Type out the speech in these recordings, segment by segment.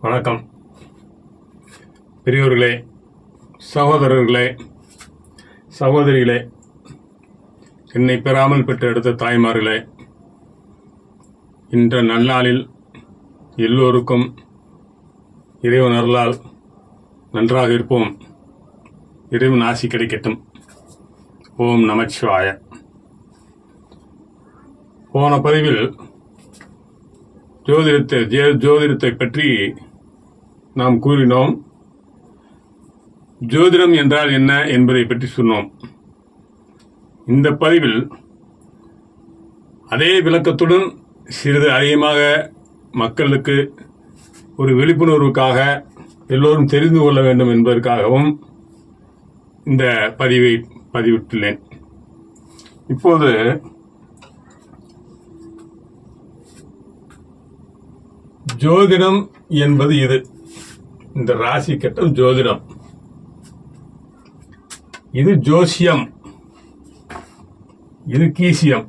வணக்கம். பெரியோர்களே சகோதரர்களே சகோதரிகளே என்னை பெறாமல் பெற்றெடுத்த தாய்மார்களே இன்ற நன்னாளில் எல்லோருக்கும் இறைவன் அருளால் நன்றாக இருப்போம். இறைவன் ஆசி கிடைக்கட்டும். ஓம் நமச்சிவாய. போன பதிவில் ஜோதிடத்தை ஜே- ஜோதிடத்தை பற்றி நாம் கூறினோம் ஜோதிடம் என்றால் என்ன என்பதை பற்றி சொன்னோம். இந்த பதிவில் அதே விளக்கத்துடன் சிறிது அதிகமாக மக்களுக்கு ஒரு விழிப்புணர்வுக்காக எல்லோரும் தெரிந்து கொள்ள வேண்டும் என்பதற்காகவும் இந்த பதிவை பதிவிட்டுள்ளேன். இப்போது ஜோதிடம் என்பது இது. இந்த ராசி கட்டம் ஜோதிடம். இது ஜோசியம். இது கீசியம்.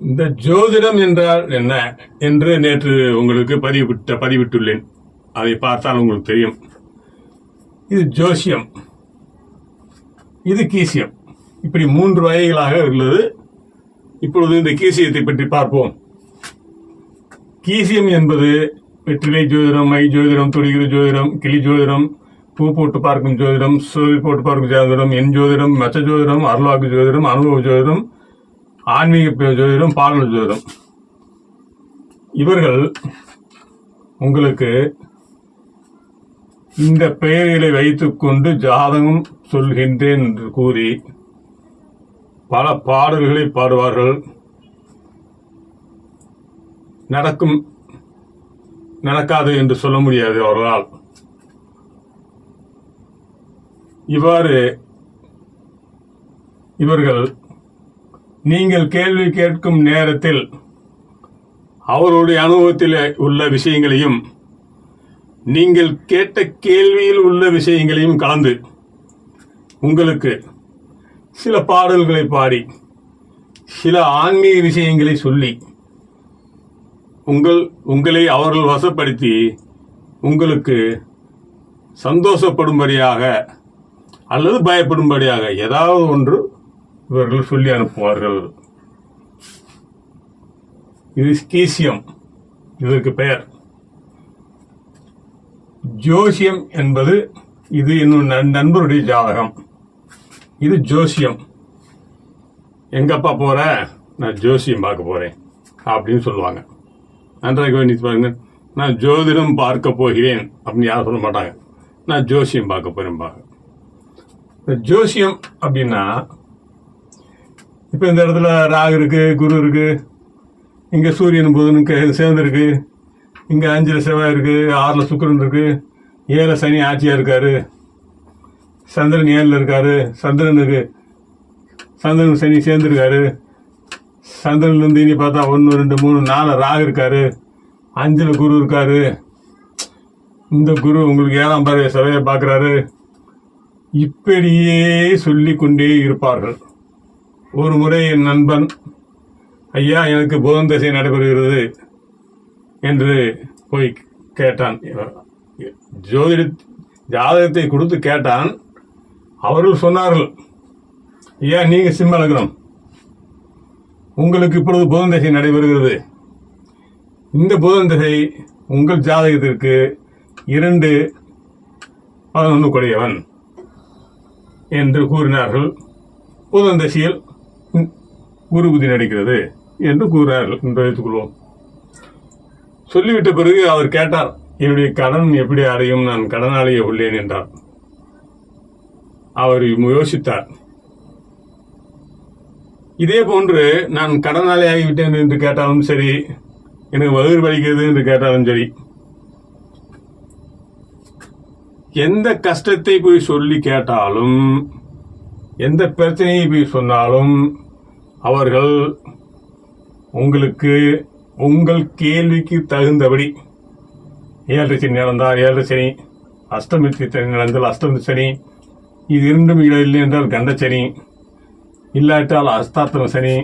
இந்த ஜோதிடம் என்றால் என்ன என்று நேற்று உங்களுக்கு பதிவிட்ட பதிவிட்டுள்ளேன். அதை பார்த்தால் உங்களுக்கு தெரியும். இது ஜோசியம். இது கீசியம். இப்படி மூன்று வகைகளாக உள்ளது. இப்பொழுது இந்த கீசியத்தை பற்றி பார்ப்போம். கீசியம் என்பது வெற்றிலை ஜோதிடம் மை ஜோதிடம் துடிகிற ஜோதிடம் கிளி ஜோதிடம் பூ போட்டு பார்க்கும் ஜோதிடம் சுழல் போட்டு பார்க்கும் ஜோதிடம் என் ஜோதிடம் மச்ச ஜோதிடம் அருளாக்கு ஜோதிடம் அனுபவ ஜோதிடம் ஆன்மீக ஜோதிடம் பாடல் ஜோதிடம். இவர்கள் உங்களுக்கு இந்த பெயர்களை வைத்துக்கொண்டு ஜாதகம் சொல்கின்றேன் என்று கூறி பல பாடல்களை பாடுவார்கள். நடக்கும் நடக்காது என்று சொல்ல முடியாது அவர்களால். இவ்வாறு இவர்கள் நீங்கள் கேள்வி கேட்கும் நேரத்தில் அவருடைய அனுபவத்தில் உள்ள விஷயங்களையும் நீங்கள் கேட்ட கேள்வியில் உள்ள விஷயங்களையும் கலந்து உங்களுக்கு சில பாடல்களை பாடி சில ஆன்மீக விஷயங்களை சொல்லி உங்கள் உங்களை அவர்கள் வசப்படுத்தி உங்களுக்கு சந்தோஷப்படும்படியாக அல்லது பயப்படும்படியாக ஏதாவது ஒன்று இவர்கள் சொல்லி அனுப்புவார்கள். இது கீசியம் இதற்கு பெயர். ஜோசியம் என்பது இது இன்னும் நண்பருடைய ஜாதகம். இது ஜோசியம். எங்கப்பா போற? நான் ஜோசியம் பார்க்க போறேன் அப்படின்னு சொல்லுவாங்க. நன்றாக கவனித்து பாருங்க நான் ஜோதிடம் பார்க்க போகிறேன் அப்படின்னு யாரும் சொல்ல மாட்டாங்க. நான் ஜோசியம் பார்க்க போறேன் பாங்க இந்த ஜோசியம் அப்படின்னா இப்போ இந்த இடத்துல ராகு இருக்கு குரு இருக்கு இங்க சூரியன் புதனுக்கு சேர்ந்துருக்கு இங்கே இங்க அஞ்சுல செவ்வாய் இருக்கு ஆறுல சுக்கரன் இருக்கு ஏழுல சனி ஆட்சியா இருக்காரு சந்திரன் ஏழில் இருக்காரு. சந்திரனுக்கு சந்திரன் சனி சேர்ந்துருக்காரு. சந்திரன்லேருந்து இனி பார்த்தா ஒன்று ரெண்டு மூணு நாலு ராகு இருக்காரு. அஞ்சில் குரு இருக்காரு. இந்த குரு உங்களுக்கு ஏழாம் பாரு செவ்வாயை பார்க்குறாரு. இப்படியே சொல்லி கொண்டே இருப்பார்கள். ஒரு முறை என் நண்பன் ஐயா எனக்கு புதன் தசை நடைபெறுகிறது என்று போய் கேட்டான். ஜோதிட ஜாதகத்தை கொடுத்து கேட்டான். அவர்கள் சொன்னார்கள் ஏன் நீங்க சிம்ம லக்னம் உங்களுக்கு இப்பொழுது புதன் தசை நடைபெறுகிறது. இந்த புதன் தசை உங்கள் ஜாதகத்திற்கு இரண்டு பதினொன்று கொடியவன் என்று கூறினார்கள். புதன் தசையில் குரு நடிக்கிறது என்று கூறினார்கள் என்று வைத்துக்கொள்வோம் சொல்லிவிட்ட பிறகு அவர் கேட்டார் என்னுடைய கடன் எப்படி அடையும்? நான் கடனாளியே உள்ளேன் என்றார். அவர் யோசித்தார். இதே போன்று நான் கடனாளி ஆகிவிட்டேன் என்று கேட்டாலும் சரி எனக்கு வயிறு வலிக்கிறது என்று கேட்டாலும் சரி எந்த கஷ்டத்தை போய் சொல்லி கேட்டாலும் எந்த பிரச்சனையை போய் சொன்னாலும் அவர்கள் உங்களுக்கு உங்கள் கேள்விக்கு தகுந்தபடி ஏழரை சனி நடந்தால் ஏழரை சனி அஷ்டமி சனி நடந்தால் அஷ்டமி சனி இது இரண்டும் இல்லை என்றால் கண்டச்சனி இல்லாட்டால் அஸ்தாத்திர சனி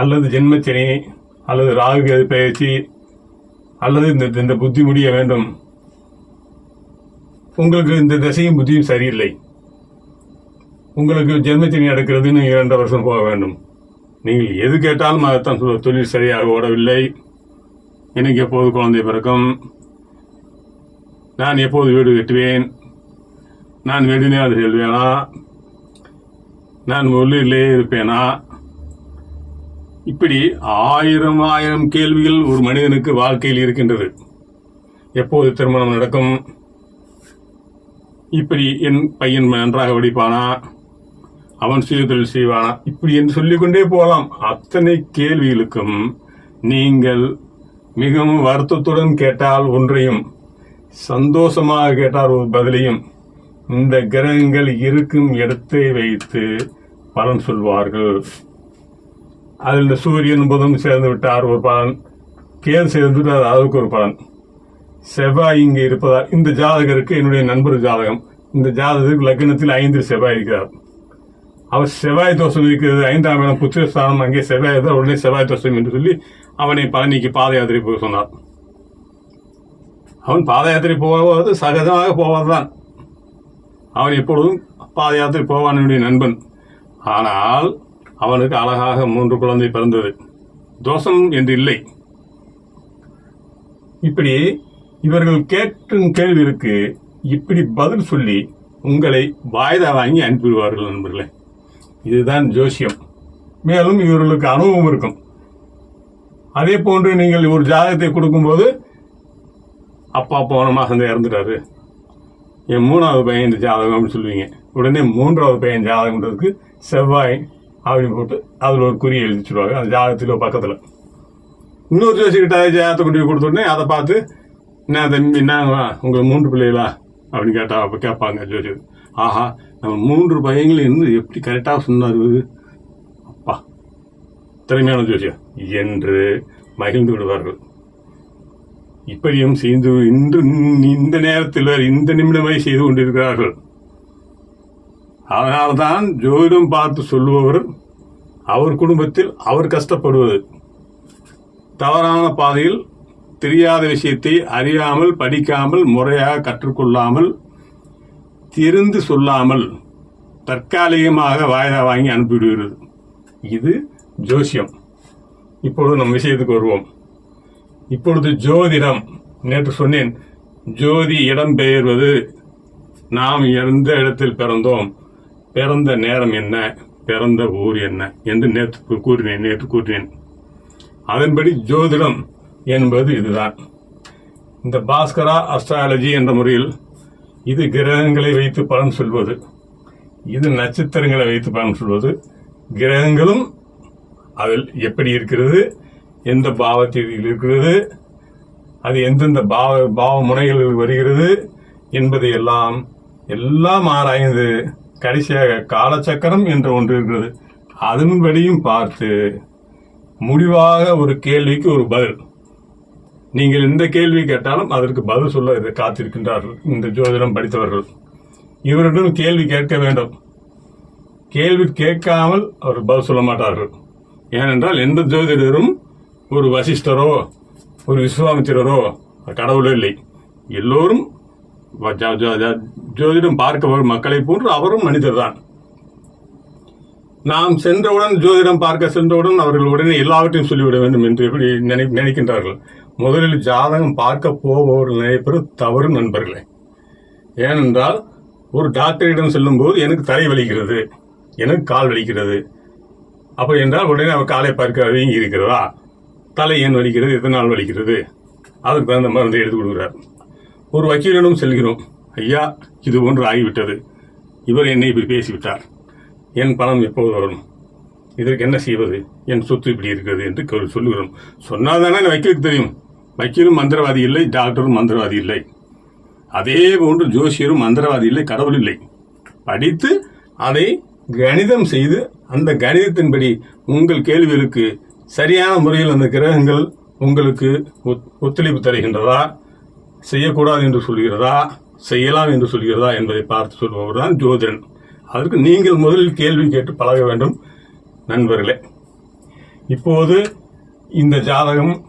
அல்லது ஜென்மச்சனி அல்லது ராகு கேது பயிற்சி அல்லது இந்த இந்த புத்தி முடிய வேண்டும். உங்களுக்கு இந்த திசையும் புத்தியும் சரியில்லை. உங்களுக்கு ஜென்மச்சனி நடக்கிறதுன்னு இரண்டு வருஷம் போக வேண்டும். நீங்கள் எது கேட்டாலும் அதைத்தான் தொழில் சரியாக ஓடவில்லை. எனக்கு எப்போது குழந்தை பிறக்கும்? நான் எப்போது வீடு கட்டுவேன்? நான் வெளிநாடு செல்வேனா? நான் உள்ளூரிலே இருப்பேனா? இப்படி ஆயிரம் ஆயிரம் கேள்விகள் ஒரு மனிதனுக்கு வாழ்க்கையில் இருக்கின்றது. எப்போது திருமணம் நடக்கும்? இப்படி என் பையன் நன்றாக படிப்பானா? அவன் சுயதொழில் செய்வானா? இப்படி என்று சொல்லிக்கொண்டே போகலாம். அத்தனை கேள்விகளுக்கும் நீங்கள் மிகவும் வருத்தத்துடன் கேட்டால் ஒன்றையும் சந்தோஷமாக கேட்டால் ஒரு பதிலையும் இந்த கிரகங்கள் இருக்கும் இடத்தை வைத்து பலன் சொல்வார்கள். அதில் இந்த சூரியன் புதன் சேர்ந்து விட்டார் ஒரு பலன். கேது சேர்ந்து விட்டார் அதுக்கு ஒரு பலன். செவ்வாய் இங்கே இருப்பதால் இந்த ஜாதகருக்கு என்னுடைய நண்பர் ஜாதகம் இந்த ஜாதகத்துக்கு லக்னத்தில் ஐந்து செவ்வாய் இருக்கிறார். அவர் செவ்வாய் தோஷம் இருக்கிறது ஐந்தாம் இடம் புத்திரஸ்தானம் அங்கே செவ்வாய் இருந்தால் உடனே செவ்வாய் தோஷம் என்று சொல்லி அவனை பழனிக்கு பாத யாத்திரை போக சொன்னார். அவன் பாத யாத்திரை போவது சகஜமாக போவதுதான். அவன் எப்பொழுதும் பாத யாத்திரை போவான் நண்பன். ஆனால் அவனுக்கு அழகாக மூன்று குழந்தை பிறந்தது. தோஷம் என்று இல்லை. இப்படி இவர்கள் கேட்கும் கேள்விக்கு இப்படி பதில் சொல்லி உங்களை வாய்தா வாங்கி அனுப்பிவிடுவார்கள் நண்பர்களே. இதுதான் ஜோசியம். மேலும் இவர்களுக்கு அனுபவம் இருக்கும். அதே போன்று நீங்கள் ஒரு ஜாதகத்தை கொடுக்கும்போது அப்பா போன மாதம் இறந்துட்டாரு. என் மூணாவது பையன் இந்த ஜாதகம் அப்படின்னு சொல்லுவீங்க. உடனே மூன்றாவது பையன் ஜாதகம்ன்றதுக்கு செவ்வாய் அப்படின்னு போட்டு அதில் ஒரு குறி எழுதி சொல்லுவாங்க அந்த ஜாதகத்தில் பக்கத்தில். இன்னொரு ஜோசிக்கிட்ட ஜாதகத்தை கொண்டு போய் கொடுத்த உடனே அதை பார்த்து என்ன தம்பி என்னங்களா உங்களுக்கு மூன்று பிள்ளைகளா? அப்படின்னு கேட்டால் அப்போ கேட்பாங்க ஜோசியர் ஆஹா நம்ம மூன்று பையங்களும் இருந்து எப்படி கரெக்டாக சொன்னார் அப்பா திறமையான ஜோசியம் என்று மகிழ்ந்து விடுவார்கள். இப்படியும் செய்து இன்று இந்த நேரத்தில் இந்த நிமிடமே செய்து கொண்டிருக்கிறார்கள். அதனால்தான் ஜோதிடம் பார்த்து சொல்லுபவர் அவர் குடும்பத்தில் அவர் கஷ்டப்படுவது. தவறான பாதையில் தெரியாத விஷயத்தை அறியாமல் படிக்காமல் முறையாக கற்றுக்கொள்ளாமல் தெரிந்து சொல்லாமல் தற்காலிகமாக வாய்தா வாங்கி அனுப்பிவிடுகிறது. இது ஜோசியம். இப்பொழுது நம் விஷயத்துக்கு வருவோம். இப்பொழுது ஜோதிடம் நேற்று சொன்னேன் ஜோதி இடம் பெயர்வது. நாம் எந்த இடத்தில் பிறந்தோம் பிறந்த நேரம் என்ன பிறந்த ஊர் என்ன என்று நேற்று கூறினேன் நேற்று கூறினேன். அதன்படி ஜோதிடம் என்பது இதுதான். இந்த பாஸ்கரா அஸ்ட்ராலஜி என்ற முறையில் இது கிரகங்களை வைத்து பலன் சொல்வது இது நட்சத்திரங்களை வைத்து பலன் சொல்வது. கிரகங்களும் அதில் எப்படி இருக்கிறது எந்த பாவத்தில் இருக்கிறது? அது எந்தெந்த பாவ பாவ முனைகளில் வருகிறது என்பதை எல்லாம் எல்லாம் ஆராய்ந்து கடைசியாக காலச்சக்கரம் என்று ஒன்று இருக்கிறது. அதன்படியும் பார்த்து முடிவாக ஒரு கேள்விக்கு ஒரு பதில். நீங்கள் எந்த கேள்வி கேட்டாலும் அதற்கு பதில் சொல்ல இதை காத்திருக்கின்றார்கள் இந்த ஜோதிடம் படித்தவர்கள். இவரிடம் கேள்வி கேட்க வேண்டும். கேள்வி கேட்காமல் அவர் பதில் சொல்ல மாட்டார்கள். ஏனென்றால் எந்த ஜோதிடரும் ஒரு வசிஷ்டரோ ஒரு விஸ்வாமித்திரரோ கடவுளோ இல்லை. எல்லோரும் ஜோதிடம் பார்க்க வரும் மக்களை போன்று அவரும் மனிதர் தான் நாம் சென்றவுடன் ஜோதிடம் பார்க்க சென்றவுடன் அவர்கள் உடனே எல்லாவற்றையும் சொல்லிவிட வேண்டும் என்று எப்படி நினை நினைக்கின்றார்கள். முதலில் ஜாதகம் பார்க்க போபவர்கள் நினைப்பது தவறு நண்பர்களே. ஏனென்றால் ஒரு டாக்டரிடம் செல்லும்போது எனக்கு தலை வலிக்கிறது எனக்கு கால் வலிக்கிறது. அப்படி என்றால் உடனே அவர் காலை பார்க்க வீங்கி இருக்கிறதா? தலை ஏன் வலிக்கிறது? எத்தனை நாள் வலிக்கிறது? அதுக்கு தகுந்த மருந்தை எடுத்து கொடுக்குறார் ஒரு வக்கீலிடம் செல்கிறோம். ஐயா இது ஒன்று ஆகிவிட்டது. இவர் என்னை இப்படி பேசிவிட்டார். என் பணம் எப்போது வரும்? இதற்கு என்ன செய்வது? என் சொத்து இப்படி இருக்கிறது என்று சொல்லுகிறோம். சொன்னால் தானே வக்கீலுக்கு தெரியும். வக்கீலும் மந்திரவாதி இல்லை டாக்டரும் மந்திரவாதி இல்லை. அதே போன்று ஜோசியரும் மந்திரவாதி இல்லை கடவுள் இல்லை. படித்து அதை கணிதம் செய்து அந்த கணிதத்தின்படி உங்கள் கேள்விகளுக்கு சரியான முறையில் அந்த கிரகங்கள் உங்களுக்கு ஒத்- ஒத்துழைப்பு தருகின்றதா? செய்யக்கூடாது என்று சொல்கிறதா? செய்யலாம் என்று சொல்கிறதா என்பதை பார்த்து சொல்பவர் தான் ஜோதிடன். அதற்கு நீங்கள் முதலில் கேள்வி கேட்டு பழக வேண்டும் நண்பர்களே. இப்போது இந்த ஜாதகம்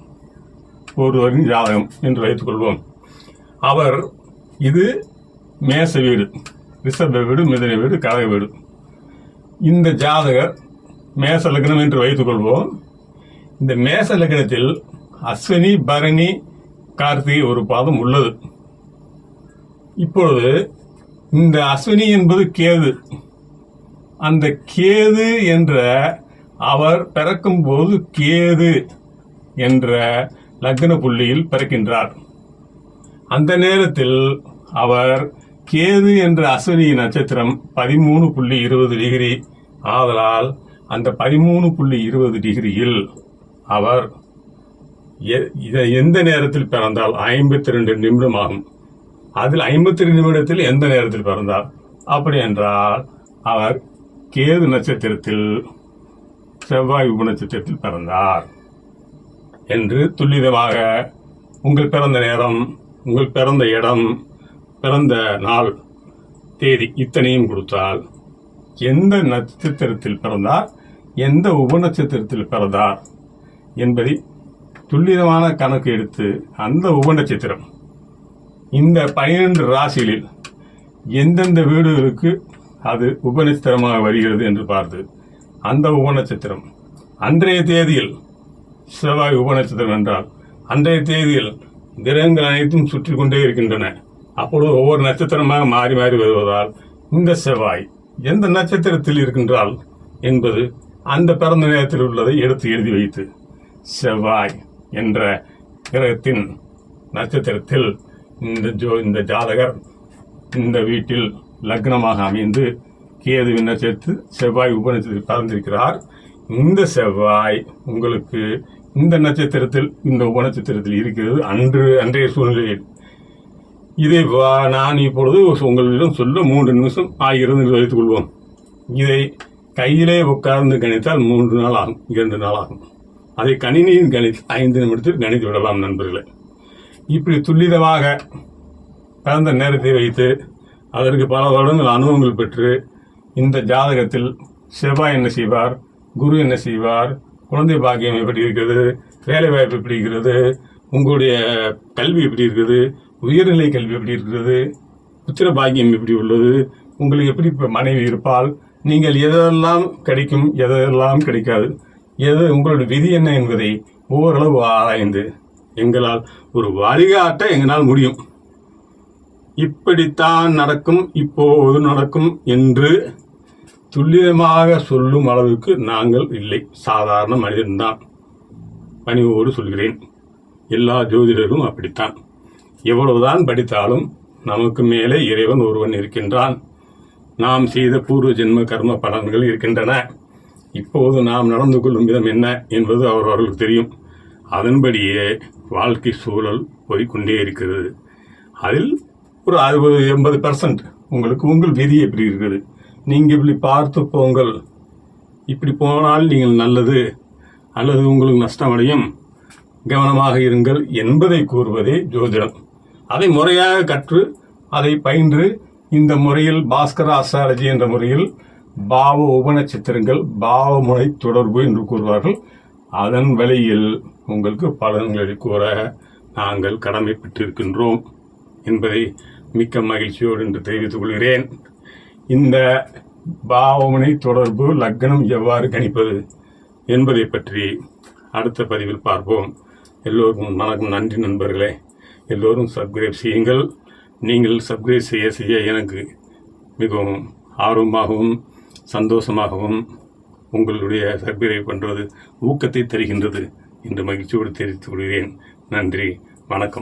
ஒருவரின் ஜாதகம் என்று வைத்துக்கொள்வோம் அவர் இது மேச வீடு ரிஷப வீடு மிதன வீடு கதை வீடு. இந்த ஜாதகர் மேச லக்னம் என்று வைத்துக்கொள்வோம் இந்த மேச லக்னத்தில் அஸ்வினி பரணி கார்த்திகை ஒரு பாதம் உள்ளது. இப்பொழுது இந்த அஸ்வினி என்பது கேது. அந்த கேது என்ற அவர் பிறக்கும் போது கேது என்ற லக்ன புள்ளியில் பிறக்கின்றார். அந்த நேரத்தில் அவர் கேது என்ற அஸ்வினி நட்சத்திரம் பதிமூணு புள்ளி இருபது டிகிரி. ஆதலால் அந்த பதிமூணு புள்ளி இருபது டிகிரியில் அவர் எ- எந்த நேரத்தில் பிறந்தால்? ஐம்பத்தி ரெண்டு நிமிடம் ஆகும் அதில் ஐம்பத்தி ரெண்டு நிமிடத்தில் எந்த நேரத்தில் பிறந்தார்? அப்படி என்றால் அவர் கேது நட்சத்திரத்தில் செவ்வாய் உப நட்சத்திரத்தில் பிறந்தார். என்று துல்லிதமாக உங்கள் பிறந்த நேரம் உங்கள் பிறந்த இடம் பிறந்த நாள் தேதி இத்தனையும் கொடுத்தால் எந்த நட்சத்திரத்தில் பிறந்தார்? எந்த உபநட்சத்திரத்தில் பிறந்தார்? என்பதை துல்லியமான கணக்கு எடுத்து அந்த உபநட்சத்திரம் இந்த பனிரெண்டு ராசிகளில் எந்தெந்த வீடுகளுக்கு அது உபநட்சத்திரமாக வருகிறது என்று பார்த்து அந்த உபநட்சத்திரம் அன்றைய தேதியில் செவ்வாய் உபநட்சத்திரம் என்றால் அன்றைய தேதியில் கிரகங்கள் அனைத்தும் சுற்றி கொண்டே இருக்கின்றன. அப்பொழுது ஒவ்வொரு நட்சத்திரமாக மாறி மாறி வருவதால் இந்த செவ்வாய் எந்த நட்சத்திரத்தில் இருக்கின்றால் என்பது அந்த பிறந்த நேரத்தில் உள்ளதை எடுத்து எழுதி வைத்து செவ்வாய் என்ற கிரகத்தின் நட்சத்திரத்தில் இந்த ஜோ இந்த ஜாதகர் இந்த வீட்டில் லக்னமாக அமைந்து கேதுவின் நட்சத்திரத்தில் செவ்வாய் உபநட்சத்திரத்தில் பிறந்திருக்கிறார். இந்த செவ்வாய் உங்களுக்கு இந்த நட்சத்திரத்தில் இந்த உபநட்சத்திரத்தில் இருக்கிறது அன்று அன்றைய சூழ்நிலையில். இதை வா- நான் இப்பொழுது உங்களிடம் சொல்ல மூன்று நிமிஷம் ஆகிறது என்று வைத்துக் கொள்வோம். இதை கையிலே உட்கார்ந்து கணித்தால் மூன்று நாள் ஆகும் இரண்டு நாள் ஆகும். அதை கணினியின் கணித்து ஐந்து நிமிடத்தில் கணித்து விடலாம் நண்பர்களே. இப்படி துல்லிதமாக பிறந்த நேரத்தை வைத்து அதற்கு பல வருடங்கள் அனுபவங்கள் பெற்று இந்த ஜாதகத்தில் செவ்வாய் என்ன செய்வார் குரு என்ன செய்வார் குழந்தை பாக்கியம் எப்படி இருக்கிறது வேலை வாய்ப்பு எப்படி இருக்கிறது உங்களுடைய கல்வி எப்படி இருக்கிறது உயர்நிலை கல்வி எப்படி இருக்கிறது புத்திர பாக்கியம் எப்படி உள்ளது உங்களுக்கு எப்படி இப்போ மனைவி இருப்பால் நீங்கள் எதெல்லாம் கிடைக்கும் எதெல்லாம் கிடைக்காது எது உங்களுடைய விதி என்ன என்பதை ஓரளவு ஆராய்ந்து எங்களால் ஒரு வழிகாட்ட எங்களால் முடியும். இப்படித்தான் நடக்கும் இப்போது நடக்கும் என்று துல்லியமாக சொல்லும் அளவுக்கு நாங்கள் இல்லை. சாதாரண மனிதன்தான். பணிவோடு சொல்கிறேன். எல்லா ஜோதிடரும் அப்படித்தான். எவ்வளவுதான் படித்தாலும் நமக்கு மேலே இறைவன் ஒருவன் இருக்கின்றான். நாம் செய்த பூர்வ ஜென்ம கர்ம பலன்கள் இருக்கின்றன. இப்போது நாம் நடந்து கொள்ளும் விதம் என்ன என்பது அவர்களுக்கு தெரியும். அதன்படியே வாழ்க்கை சூழல் போய்கொண்டே இருக்கிறது. அதில் ஒரு அறுபது எண்பது பர்சன்ட் உங்களுக்கு உங்கள் விதி எப்படி இருக்குது? நீங்கள் இப்படி பார்த்து போங்கள். இப்படி போனால் நீங்கள் நல்லது அல்லது உங்களுக்கு நஷ்டமடையும். கவனமாக இருங்கள் என்பதை கூறுவதே ஜோதிடம். அதை முறையாக கற்று அதை பயின்று இந்த முறையில் பாஸ்கர அஸ்ட்ராலஜி என்ற முறையில் பாவ உபநட்சத்திரங்கள் பாவமுனை தொடர்பு என்று கூறுவார்கள். அதன் வழியில் உங்களுக்கு பலன்களை கூற நாங்கள் கடமைப்பட்டிருக்கின்றோம் என்பதை மிக்க மகிழ்ச்சியோடு என்று தெரிவித்துக் கொள்கிறேன். இந்த பாவமுனை தொடர்பு லக்னம் எவ்வாறு கணிப்பது என்பதை பற்றி அடுத்த பதிவில் பார்ப்போம். எல்லோருக்கும் வணக்கம். நன்றி நண்பர்களே. எல்லோரும் சப்ஸ்கிரைப் செய்யுங்கள். நீங்கள் சப்ஸ்கிரைப் செய்ய செய்ய எனக்கு மிகவும் ஆர்வமாகவும் சந்தோஷமாகவும் உங்களுடைய சப்ஸ்கிரைப் பண்ணுறது ஊக்கத்தை தருகின்றது என்று மகிழ்ச்சியோடு தெரிவித்துக் கொள்கிறேன். நன்றி. வணக்கம்.